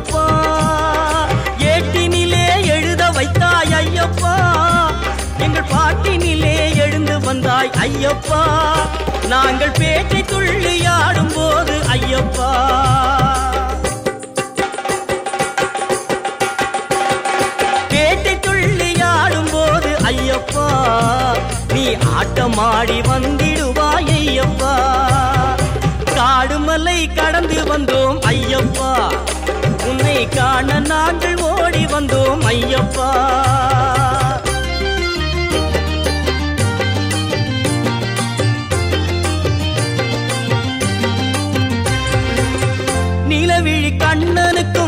ஐயப்பா. ஏட்டினிலே எழுத வைத்தாய் ஐயப்பா. எங்கள் பாட்டினிலே எழுந்து வந்தாய் ஐயப்பா. நாங்கள் பேச்சை துள்ளி ஆடும் போது ஐயப்பா. பேட்டை துள்ளி போது ஐயப்பா. நீ ஆட்டமாடி வந்திடுவாய் ஐயப்பா. காடுமலை கடந்து வந்தோம் ஐயப்பா. உன்னை காண நாங்கள் ஓடி வந்தோம் ஐயப்பா. நிலவிழி கண்ணனுக்கு